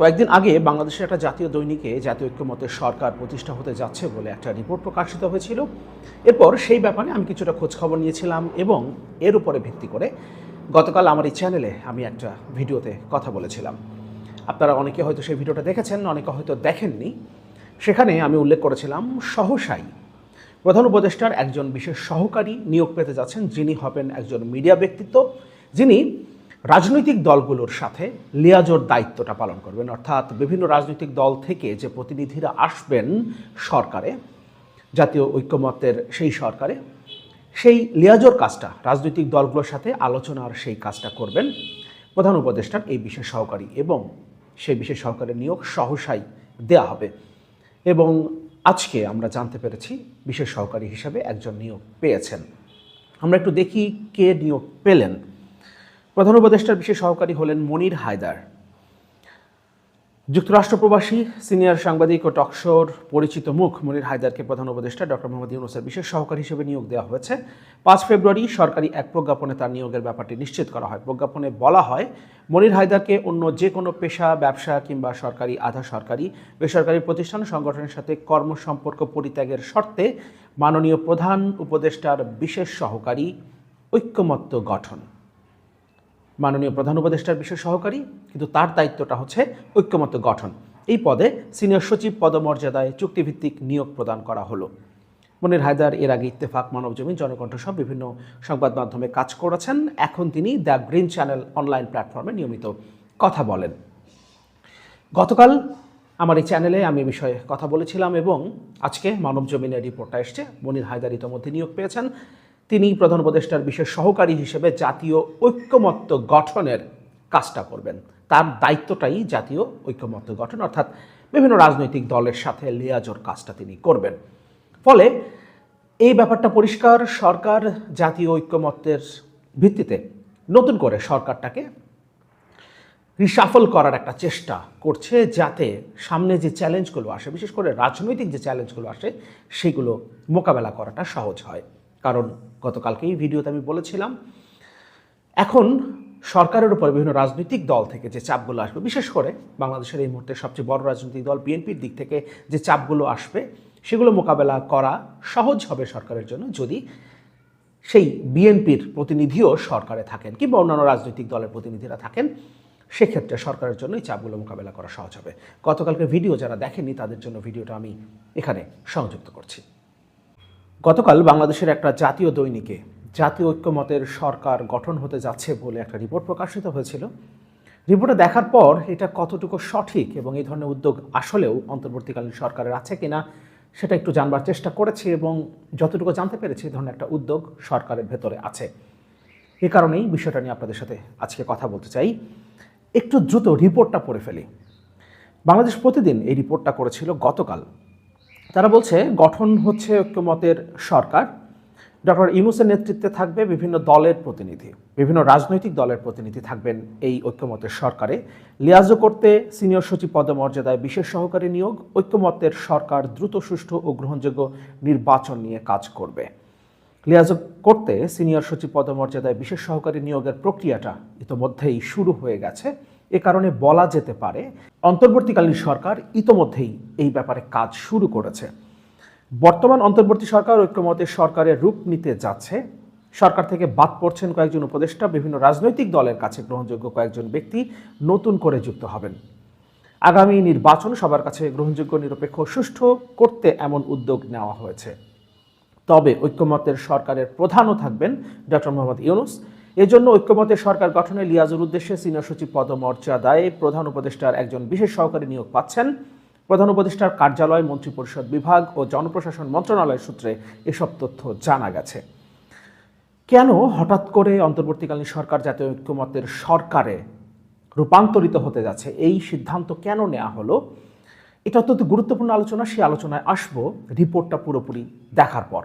কয়েকদিন আগে বাংলাদেশের একটা জাতীয় দৈনিকে জাতীয় ঐক্যমতের সরকার প্রতিষ্ঠা হতে যাচ্ছে বলে একটা রিপোর্ট প্রকাশিত হয়েছিল। এরপর সেই ব্যাপারে আমি কিছুটা খোঁজখবর নিয়েছিলাম এবং এর উপরে ভিত্তি করে গতকাল আমার এই চ্যানেলে আমি একটা ভিডিওতে কথা বলেছিলাম। আপনারা অনেকে হয়তো সেই ভিডিওটা দেখেছেন, অনেকে হয়তো দেখেননি। সেখানে আমি উল্লেখ করেছিলাম সহসাই। প্রধান উপদেষ্টার একজন বিশেষ সহকারী নিয়োগ পেতে যাচ্ছেন, যিনি হবেন একজন মিডিয়া ব্যক্তিত্ব, যিনি রাজনৈতিক দলগুলোর সাথে লিয়াজোর দায়িত্বটা পালন করবেন। অর্থাৎ বিভিন্ন রাজনৈতিক দল থেকে যে প্রতিনিধিরা আসবেন সরকারে, জাতীয় ঐক্যমত্যের সেই সরকারে, সেই লিয়াজোর কাজটা, রাজনৈতিক দলগুলোর সাথে আলোচনার সেই কাজটা করবেন প্রধান উপদেষ্টার এই বিশেষ সহকারী এবং সেই বিশেষ সহকারী নিয়োগ সহসাই দেয়া হবে। এবং আজকে আমরা জানতে পেরেছি বিশেষ সহকারী হিসাবে একজন নিয়োগ পেয়েছেন। আমরা একটু দেখি কে নিয়োগ পেলেন। প্রধান উপদেষ্টার বিশেষ সহকারী হলেন মনির হায়দার। যুক্তরাষ্ট্র প্রবাসী, সিনিয়র সাংবাদিক ও টকশোর পরিচিত মুখ মনির হায়দারকে প্রধান উপদেষ্টা ডক্টর মোহাম্মদ ইউনুসের বিশেষ সহকারী হিসেবে নিয়োগ দেওয়া হয়েছে। পাঁচ ফেব্রুয়ারি সরকারি এক প্রজ্ঞাপনে তার নিয়োগের ব্যাপারটি নিশ্চিত করা হয়। প্রজ্ঞাপনে বলা হয়, মনির হায়দারকে অন্য যে কোনো পেশা, ব্যবসা কিংবা সরকারি, আধা সরকারি, বেসরকারি প্রতিষ্ঠান, সংগঠনের সাথে কর্মসম্পর্ক পরিত্যাগের শর্তে মাননীয় প্রধান উপদেষ্টার বিশেষ সহকারী ঐক্যমত্য গঠন। মাননীয় প্রধান উপদেষ্টার বিশেষ সহকারী, কিন্তু তার দায়িত্বটা হচ্ছে ঐক্যমত্য গঠন। এই পদে সিনিয়র সচিব পদমর্যাদায় চুক্তিভিত্তিক নিয়োগ প্রদান করা হলো। মনির হায়দার এর আগে ইত্তেফাক মানবজমিন জনকণ্ঠ সব বিভিন্ন সংবাদ মাধ্যমে কাজ করেছেন। এখন তিনি দ্য গ্রিন চ্যানেল অনলাইন প্ল্যাটফর্মে নিয়মিত কথা বলেন। গতকাল আমার এই চ্যানেলে আমি বিষয়ে কথা বলেছিলাম এবং আজকে মানব জমিনের রিপোর্টটা এসছে। মনির হায়দার ইতোমধ্যে নিয়োগ পেয়েছেন। তিনি প্রধান উপদেষ্টার বিশেষ সহকারী হিসেবে জাতীয় ঐক্যমত্য গঠনের কাজটা করবেন। তার দায়িত্বটাই জাতীয় ঐক্যমত্য গঠন, অর্থাৎ বিভিন্ন রাজনৈতিক দলের সাথে লিয়াজোর কাজটা তিনি করবেন। ফলে এই ব্যাপারটা পরিষ্কার, সরকার জাতীয় ঐক্যমত্যের ভিত্তিতে নতুন করে সরকারটাকে রিসাফল করার একটা চেষ্টা করছে যাতে সামনে যে চ্যালেঞ্জগুলো আসে, বিশেষ করে রাজনৈতিক যে চ্যালেঞ্জগুলো আসে, সেগুলো মোকাবেলা করাটা সহজ হয়। কারণ গতকালকেই ভিডিওতে আমি বলেছিলাম, এখন সরকারের উপর বিভিন্ন রাজনৈতিক দল থেকে যে চাপগুলো আসবে, বিশেষ করে বাংলাদেশের এই মুহূর্তে সবচেয়ে বড় রাজনৈতিক দল বিএনপির দিক থেকে যে চাপগুলো আসবে, সেগুলো মোকাবেলা করা সহজ হবে সরকারের জন্য যদি সেই বিএনপির প্রতিনিধিও সরকারে থাকেন কিংবা অন্যান্য রাজনৈতিক দলের প্রতিনিধিরা থাকেন, সেক্ষেত্রে সরকারের জন্য এই চাপগুলো মোকাবেলা করা সহজ হবে। গতকালকে ভিডিও যারা দেখেননি, তাদের জন্য ভিডিওটা আমি এখানে সংযুক্ত করছি। গতকাল বাংলাদেশের একটা জাতীয় দৈনিকে জাতীয় ঐক্যমতের সরকার গঠন হতে যাচ্ছে বলে একটা রিপোর্ট প্রকাশিত হয়েছিল। রিপোর্টে দেখার পর এটা কতটুকু সঠিক এবং এই ধরনের উদ্যোগ আসলেও অন্তর্বর্তীকালীন সরকারের আছে কিনা সেটা একটু জানবার চেষ্টা করেছি এবং যতটুকু জানতে পেরেছি এই ধরনের একটা উদ্যোগ সরকারের ভেতরে আছে। এ কারণেই বিষয়টা নিয়ে আপনাদের সাথে আজকে কথা বলতে চাই। একটু দ্রুত রিপোর্টটা পড়ে ফেলি। বাংলাদেশ প্রতিদিন এই রিপোর্টটা করেছিল গতকাল। তারা বলছে, গঠন হচ্ছে ঐক্যমতের সরকার। ডক্টর ইউনুসের নেতৃত্বে থাকবে বিভিন্ন দলের প্রতিনিধি, বিভিন্ন রাজনৈতিক দলের প্রতিনিধি থাকবেন এই ঐক্যমতের সরকারে। লিয়াজো করতে সিনিয়র সচিব পদমর্যাদায় বিশেষ সহকারী নিয়োগ, ঐক্যমতের সরকার দ্রুত, সুষ্ঠু ও গ্রহণযোগ্য নির্বাচন নিয়ে কাজ করবে। লিয়াজো করতে সিনিয়র সচিব পদমর্যাদায় বিশেষ সহকারী নিয়োগের প্রক্রিয়াটা ইতোমধ্যেই শুরু হয়ে গেছে। এ কারণে বলা যেতে পারে অন্তর্বর্তীকালীন সরকার ইতোমধ্যেই এই ব্যাপারে কাজ শুরু করেছে। বর্তমান অন্তর্বর্তী সরকার ঐক্যমতের সরকারের রূপ নিতে যাচ্ছে। সরকার থেকে বাদ পড়ছেন কয়েকজন উপদেষ্টা, বিভিন্ন রাজনৈতিক দলের কাছে গ্রহণযোগ্য কয়েকজন ব্যক্তি নতুন করে যুক্ত হবেন। আগামী নির্বাচন সবার কাছে গ্রহণযোগ্য, নিরপেক্ষ, সুষ্ঠু করতে এমন উদ্যোগ নেওয়া হয়েছে। তবে ঐক্যমতের সরকারের প্রধানও থাকবেন ডক্টর মোহাম্মদ ইউনুস। এজন্য ঐক্যমতের সরকার গঠনে লিয়াজুর উদ্দেশ্যে সিনিয়র সচিব পদমর্যাদায় প্রধান উপদেষ্টার একজন বিশেষ সহকারী নিয়োগ পাচ্ছেন। প্রধান উপদেষ্টার কার্যালয়, মন্ত্রিপরিষদ বিভাগ ও জনপ্রশাসন মন্ত্রণালয় সূত্রে এসব তথ্য জানা গেছে। কেন হঠাৎ করে অন্তর্বর্তীকালীন সরকার জাতীয় ঐক্যমতের সরকারে রূপান্তরিত হতে যাচ্ছে? এই সিদ্ধান্ত কেন নেওয়া হলো? এটা অত্যন্ত গুরুত্বপূর্ণ আলোচনা সেই আলোচনায় আসব। রিপোর্টটা পুরোপুরি দেখার পর।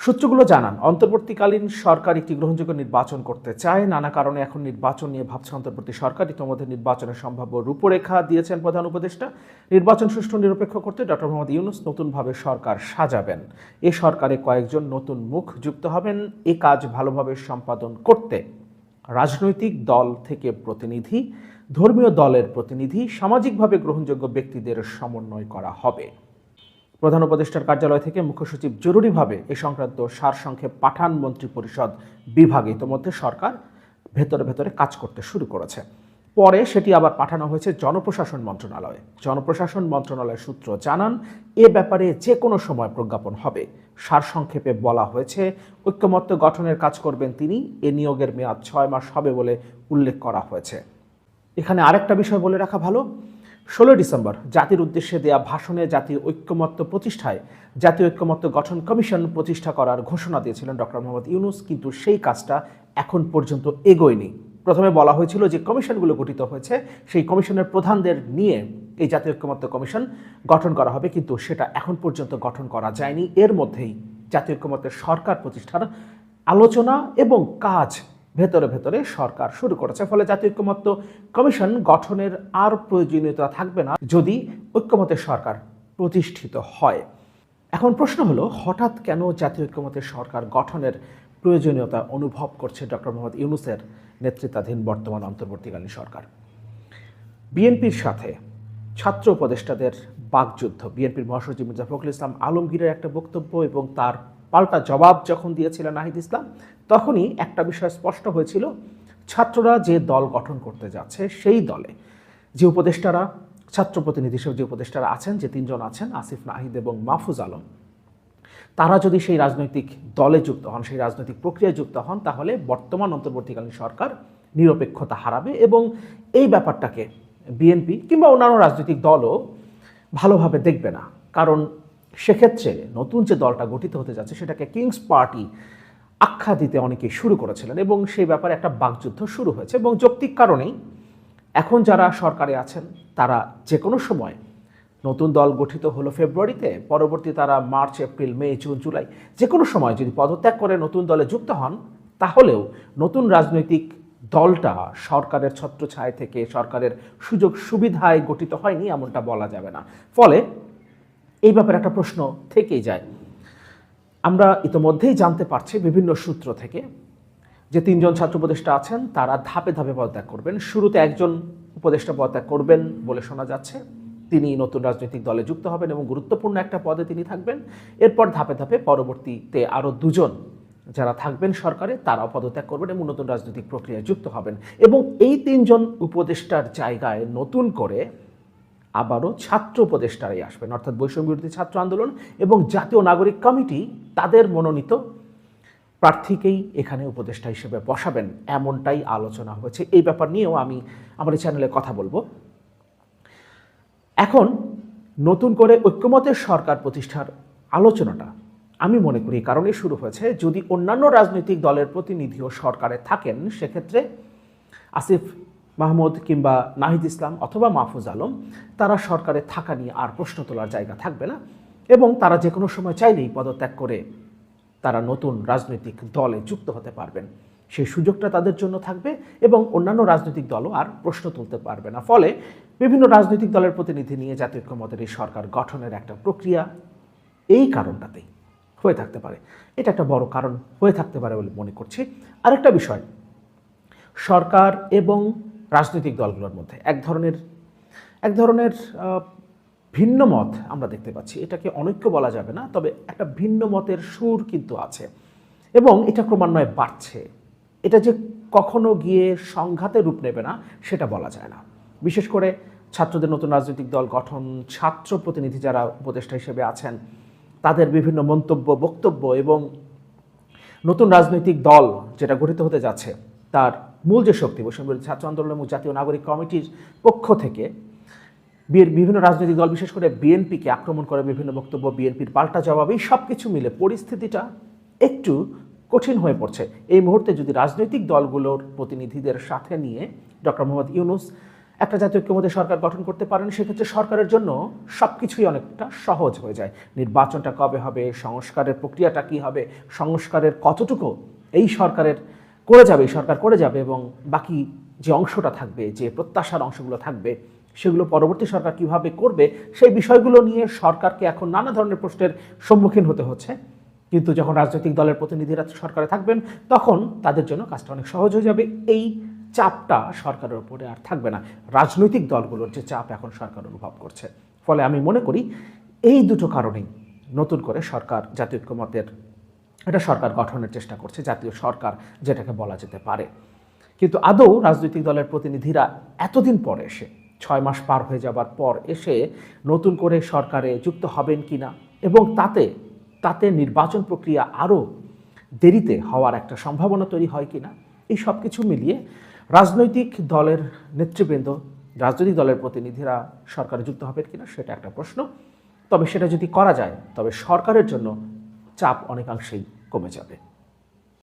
সূত্রগুলো জানান, অন্তর্বর্তীকালীন সরকার একটি গ্রহণযোগ্য নির্বাচন করতে চায়। নানা কারণে এখন নির্বাচন নিয়ে ভাবছে অন্তর্বর্তী সরকার। ইতিমধ্যে নির্বাচনের সম্ভাব্য রূপরেখা দিয়েছেন প্রধান উপদেষ্টা। নির্বাচন সুষ্ঠু নিরপেক্ষ করতে ডক্টর মোহাম্মদ ইউনুস নতুনভাবে সরকার সাজাবেন। এ সরকারে কয়েকজন নতুন মুখ যুক্ত হবেন। এ কাজ ভালোভাবে সম্পাদন করতে রাজনৈতিক দল থেকে প্রতিনিধি, ধর্মীয় দলের প্রতিনিধি, সামাজিকভাবে গ্রহণযোগ্য ব্যক্তিদের সমন্বয় করা হবে। প্রধান উপদেষ্টার কার্যালয় থেকে মুখ্য সচিব জরুরিভাবে এ সংক্রান্ত সারসংক্ষেপ পাঠান মন্ত্রী পরিষদ বিভাগে ইতোমধ্যে সরকার ভেতরে ভেতরে কাজ করতে শুরু করেছে। পরে সেটি আবার পাঠানো হয়েছে জনপ্রশাসন মন্ত্রণালয়ে। জনপ্রশাসন মন্ত্রণালয়ের সূত্র জানান, এ ব্যাপারে যে কোনো সময় প্রজ্ঞাপন হবে। সারসংক্ষেপে বলা হয়েছে, ঐক্যমত্য গঠনের কাজ করবেন তিনি, এ নিয়োগের মেয়াদ ছয় মাস হবে বলে উল্লেখ করা হয়েছে। এখানে আরেকটা বিষয় বলে রাখা ভালো ষোলো ডিসেম্বর জাতির উদ্দেশ্যে দেয়া ভাষণে জাতীয় ঐক্যমত্য প্রতিষ্ঠায় জাতীয় ঐক্যমত্য গঠন কমিশন প্রতিষ্ঠা করার ঘোষণা দিয়েছিলেন ডক্টর মোহাম্মদ ইউনুস, কিন্তু সেই কাজটা এখন পর্যন্ত এগোয়নি। প্রথমে বলা হয়েছিল যে কমিশনগুলো গঠিত হয়েছে, সেই কমিশনের প্রধানদের নিয়ে এই জাতীয় ঐক্যমত্য কমিশন গঠন করা হবে, কিন্তু সেটা এখন পর্যন্ত গঠন করা যায়নি। এর মধ্যেই জাতীয় ঐক্যমত্যের সরকার প্রতিষ্ঠার আলোচনা এবং কাজ ভেতরে ভেতরে সরকার শুরু করেছে, ফলে জাতীয় ঐক্যমত্য কমিশন গঠনের আর প্রয়োজনীয়তা থাকবে না যদি ঐক্যমতের সরকার প্রতিষ্ঠিত হয়। এখন প্রশ্ন হলো, হঠাৎ কেন জাতীয় ঐক্যমতের সরকার গঠনের প্রয়োজনীয়তা অনুভব করছে ডক্টর মোহাম্মদ ইউনুসের নেতৃত্বাধীন বর্তমান অন্তর্বর্তীকালীন সরকার? বিএনপির সাথে ছাত্র উপদেষ্টাদের বাকযুদ্ধ বিএনপির মহাসচিব মির্জা ফখরুল ইসলাম আলমগীরের একটা বক্তব্য এবং তার পাল্টা জবাব যখন দিয়েছিলেন নাহিদ ইসলাম, তখনই একটা বিষয় স্পষ্ট হয়েছিল। ছাত্ররা যে দল গঠন করতে যাচ্ছে সেই দলে যে উপদেষ্টারা, ছাত্র প্রতিনিধি হিসেবে যে উপদেষ্টারা আছেন, যে তিনজন আছেন, আসিফ, নাহিদ এবং মাহফুজ আলম, তারা যদি সেই রাজনৈতিক দলে যুক্ত হন, সেই রাজনৈতিক প্রক্রিয়ায় যুক্ত হন, তাহলে বর্তমান অন্তর্বর্তীকালীন সরকার নিরপেক্ষতা হারাবে এবং এই ব্যাপারটাকে বিএনপি কিংবা অন্যান্য রাজনৈতিক দলও ভালোভাবে দেখবে না। কারণ সেক্ষেত্রে নতুন যে দলটা গঠিত হতে যাচ্ছে, সেটাকে কিংস পার্টি আখ্যা দিতে অনেকেই শুরু করেছিলেন এবং সেই ব্যাপারে একটা বাকযুদ্ধ শুরু হয়েছে এবং যৌক্তিক কারণেই এখন যারা সরকারে আছেন, তারা যে কোনো সময় নতুন দল গঠিত হলো ফেব্রুয়ারিতে, পরবর্তী তারা March, April, May, June, July যে কোনো সময় যদি পদত্যাগ করে নতুন দলে যুক্ত হন, তাহলেও নতুন রাজনৈতিক দলটা সরকারের ছত্রছায়া থেকে সরকারের সুযোগ সুবিধায় গঠিত হয়নি, এমনটা বলা যাবে না। ফলে এই ব্যাপারে একটা প্রশ্ন থেকেই যায়। আমরা ইতোমধ্যেই জানতে পারছি বিভিন্ন সূত্র থেকে যে তিনজন ছাত্র উপদেষ্টা আছেন, তারা ধাপে ধাপে পদত্যাগ করবেন। শুরুতে একজন উপদেষ্টা পদত্যাগ করবেন বলে শোনা যাচ্ছে। তিনি নতুন রাজনৈতিক দলে যুক্ত হবেন এবং গুরুত্বপূর্ণ একটা পদে তিনি থাকবেন। এরপর ধাপে ধাপে পরবর্তীতে আরও দুজন যারা থাকবেন সরকারে, তারাও পদত্যাগ করবেন এবং নতুন রাজনৈতিক প্রক্রিয়ায় যুক্ত হবেন। এবং এই তিনজন উপদেষ্টার জায়গায় নতুন করে আবারও ছাত্র উপদেষ্টারাই আসবেন, অর্থাৎ বৈষম্য বিরোধী ছাত্র আন্দোলন এবং জাতীয় নাগরিক কমিটি তাদের মনোনীত প্রার্থীকেই এখানে উপদেষ্টা হিসেবে বসাবেন, এমনটাই আলোচনা হয়েছে। এই ব্যাপার নিয়েও আমি আমার চ্যানেলে কথা বলব। এখন নতুন করে ঐক্যমতের সরকার প্রতিষ্ঠার আলোচনাটা আমি মনে করি এই কারণেই শুরু হয়েছে। যদি অন্যান্য রাজনৈতিক দলের প্রতিনিধিও সরকারে থাকেন, সেক্ষেত্রে আসিফ মাহমুদ কিংবা নাহিদ ইসলাম অথবা মাহফুজ আলম, তারা সরকারে থাকা নিয়ে আর প্রশ্ন তোলার জায়গা থাকবে না এবং তারা যে কোনো সময় চাইলেই পদত্যাগ করে তারা নতুন রাজনৈতিক দলে যুক্ত হতে পারবেন। সেই সুযোগটা তাদের জন্য থাকবে এবং অন্যান্য রাজনৈতিক দলও আর প্রশ্ন তুলতে পারবে না। ফলে বিভিন্ন রাজনৈতিক দলের প্রতিনিধি নিয়ে জাতীয় ঐক্যমতের এই সরকার গঠনের একটা প্রক্রিয়া এই কারণটাতেই হয়ে থাকতে পারে। এটা একটা বড় কারণ হয়ে থাকতে পারে বলে মনে করছি। আরেকটা বিষয়, সরকার এবং রাজনৈতিক দলগুলোর মধ্যে। এক ধরনের এক ধরনের ভিন্ন মত আমরা দেখতে পাচ্ছি। এটাকে অনৈক্য বলা যাবে না, তবে একটা ভিন্ন মতের সুর কিন্তু আছে। এবং এটা ক্রমান্বয়ে বাড়ছে। এটা যে কখনো গিয়ে সংঘাতে রূপ নেবে না, সেটা বলা যায় না। বিশেষ করে ছাত্রদের নতুন রাজনৈতিক দল গঠন, ছাত্র প্রতিনিধি যারা উপদেষ্টা হিসেবে আছেন, তাদের বিভিন্ন মন্তব্য, বক্তব্য এবং নতুন রাজনৈতিক দল যেটা গঠিত হতে যাচ্ছে, তার মূল যে শক্তি, বৈষম্য ছাত্র আন্দোলন এবং জাতীয় নাগরিক কমিটির পক্ষ থেকে বিয়ের বিভিন্ন রাজনৈতিক দল, বিশেষ করে বিএনপিকে আক্রমণ করে বিভিন্ন বক্তব্য বিএনপির পাল্টা জবাব, এই সব কিছু মিলে পরিস্থিতিটা একটু কঠিন হয়ে পড়ছে। এই মুহূর্তে যদি রাজনৈতিক দলগুলোর প্রতিনিধিদের সাথে নিয়ে ডক্টর মোহাম্মদ ইউনুস একটা জাতীয় ঐক্যমতের সরকার গঠন করতে পারেন, সেক্ষেত্রে সরকারের জন্য সব কিছুই অনেকটা সহজ হয়ে যায়। নির্বাচনটা কবে হবে, সংস্কারের প্রক্রিয়াটা কী হবে, সংস্কারের কতটুকু এই সরকারের করে যাবে, সরকার করে যাবে এবং বাকি যে অংশটা থাকবে, যে প্রত্যাশার অংশগুলো থাকবে, সেগুলো পরবর্তী সরকার কীভাবে করবে, সেই বিষয়গুলো নিয়ে সরকারকে এখন নানা ধরনের প্রশ্নের সম্মুখীন হতে হচ্ছে। কিন্তু যখন রাজনৈতিক দলের প্রতিনিধিরা সরকারে থাকবেন, তখন তাদের জন্য কাজটা অনেক সহজ হয়ে যাবে। এই চাপটা সরকারের উপরে আর থাকবে না। রাজনৈতিক দলগুলোর যে চাপ এখন সরকার অনুভব করছে। ফলে আমি মনে করি, এই দুটো কারণেই নতুন করে সরকার জাতীয় ঐক্যমতের এটা সরকার গঠনের চেষ্টা করছে, জাতীয় সরকার যেটাকে বলা যেতে পারে। কিন্তু আদৌ রাজনৈতিক দলের প্রতিনিধিরা এতদিন পর এসে, ছয় মাস পার হয়ে যাবার পর এসে নতুন করে সরকারে যুক্ত হবেন কি না এবং তাতে তাতে নির্বাচন প্রক্রিয়া আরও দেরিতে হওয়ার একটা সম্ভাবনা তৈরি হয় কি না এই সব কিছু মিলিয়ে রাজনৈতিক দলের নেতৃবৃন্দ, রাজনৈতিক দলের প্রতিনিধিরা সরকারে যুক্ত হবেন কিনা সেটা একটা প্রশ্ন। তবে সেটা যদি করা যায়, তবে সরকারের জন্য চাপ অনেকাংশেই কমে যাবে।